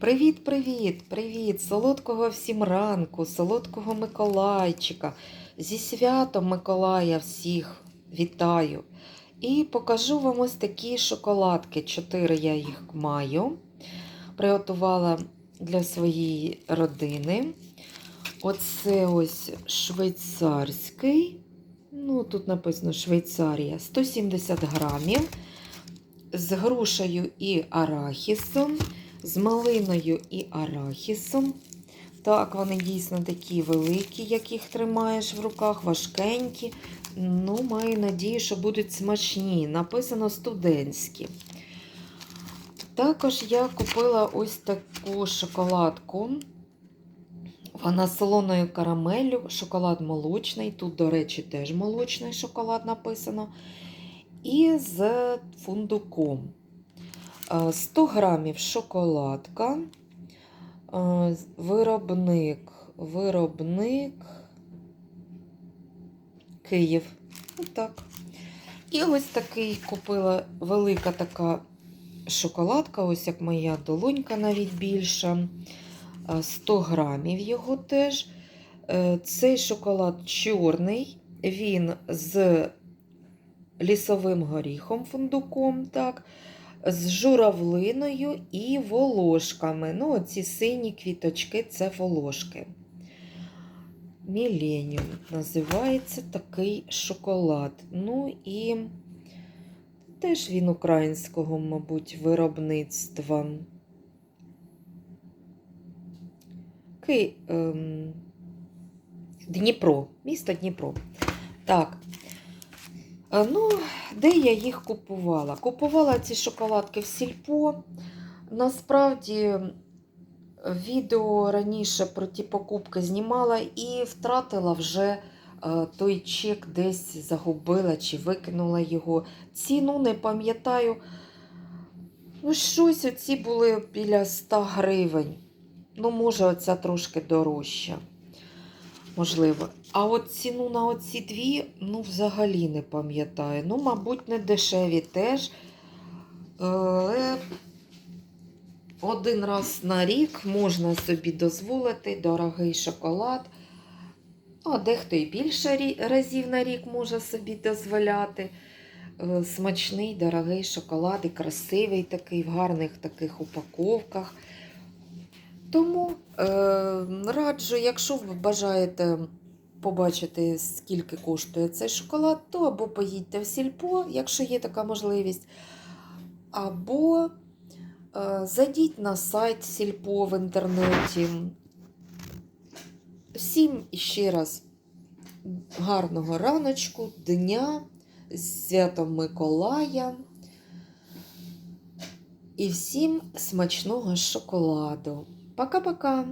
Привіт, привіт, привіт! Солодкого всім ранку, солодкого Миколайчика. Зі святом Миколая всіх вітаю. І покажу вам ось такі шоколадки. Чотири я їх маю. Приготувала для своєї родини. Оце ось швейцарський. Ну, тут написано Швейцарія 170 грамів. З грушею і арахісом з малиною і арахісом. Так, вони дійсно такі великі, як їх тримаєш в руках, важкенькі. Ну, маю надію, що будуть смачні. Написано студентські. Також я купила ось таку шоколадку. Вона з солоною карамеллю, шоколад молочний. Тут, до речі, теж молочний шоколад написано. І з фундуком. 100 грамів шоколадка, виробник, виробник Київ. Отак. І ось такий купила велика така шоколадка, ось як моя долонька, навіть більша. 100 грамів його теж. Е, цей шоколад чорний, він з лісовим горіхом, фундуком. так з журавлиною і волошками. Ну, оці сині квіточки це волошки. Міленіум називається такий шоколад. Ну і теж він українського, мабуть, виробництва. Ем... Дніпро, місто Дніпро. Так. Ну, де я їх купувала? Купувала ці шоколадки в сільпо. Насправді, відео раніше про ті покупки знімала і втратила вже той чек, десь загубила чи викинула його. Ціну не пам'ятаю. Ну, щось оці були біля 100 гривень. Ну, може, оця трошки дорожча. Можливо. А от ціну на оці дві, ну, взагалі не пам'ятаю. Ну, мабуть, не дешеві теж. Але один раз на рік можна собі дозволити дорогий шоколад. Ну, а дехто і більше разів на рік може собі дозволяти. Е, смачний, дорогий шоколад і красивий такий, в гарних таких упаковках. Тому е, раджу, якщо ви бажаєте побачити, скільки коштує цей шоколад, то або поїдьте в сільпо, якщо є така можливість, або е, зайдіть на сайт Сільпо в інтернеті. Всім ще раз гарного раночку, дня, святом Миколая. І всім смачного шоколаду. Пока-пока!